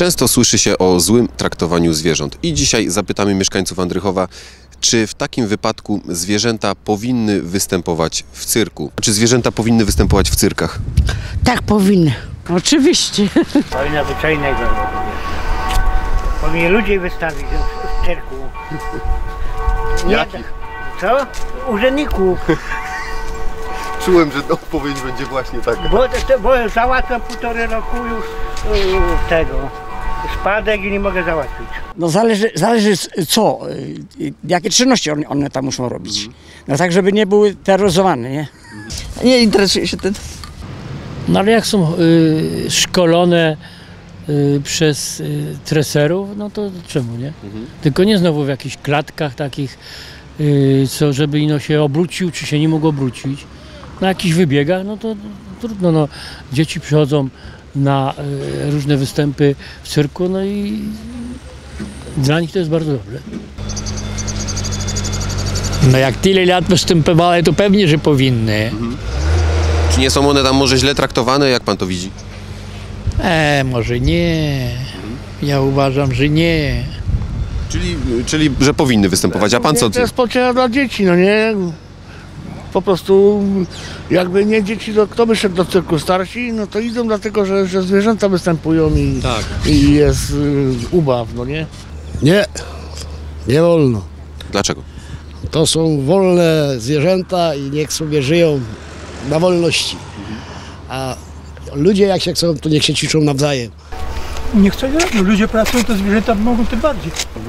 Często słyszy się o złym traktowaniu zwierząt i dzisiaj zapytamy mieszkańców Andrychowa, czy w takim wypadku zwierzęta powinny występować w cyrku? Czy zwierzęta powinny występować w cyrkach? Tak powinny. Oczywiście. Wojna zwyczajnego. Powinien ludzi wystawić w- w cyrku. Nie Jakich? Co? Urzędników. Czułem, że odpowiedź będzie właśnie taka. Bo, to, bo załatwiam półtorej roku już yy, tego. Spadek i nie mogę załatwić. No zależy, zależy co, y, jakie czynności one, one tam muszą robić. No tak, żeby nie były terroryzowane, nie? Nie interesuje się tym. No ale jak są y, szkolone y, przez y, treserów, no to czemu nie? Tylko nie znowu w jakichś klatkach takich, y, co żeby ino się obrócił, czy się nie mógł obrócić. Na jakichś wybiegach, no to trudno. No. Dzieci przychodzą na y, różne występy w cyrku, no i dla nich to jest bardzo dobre. No jak tyle lat występowały, to pewnie, że powinny. Czy nie są one tam może źle traktowane, jak pan to widzi? E, może nie. Ja uważam, że nie. Czyli, czyli że powinny występować, a pan co? To jest pociera dla dzieci, no nie? Po prostu jakby nie dzieci, to kto by szedł do cyrku starsi, no to idą dlatego, że, że zwierzęta występują i, i jest y, ubaw, no nie? Nie, nie wolno. Dlaczego? To są wolne zwierzęta i niech sobie żyją na wolności. A ludzie jak się chcą, to niech się ćwiczą nawzajem. Nie robią. Ludzie pracują, to zwierzęta mogą tym bardziej.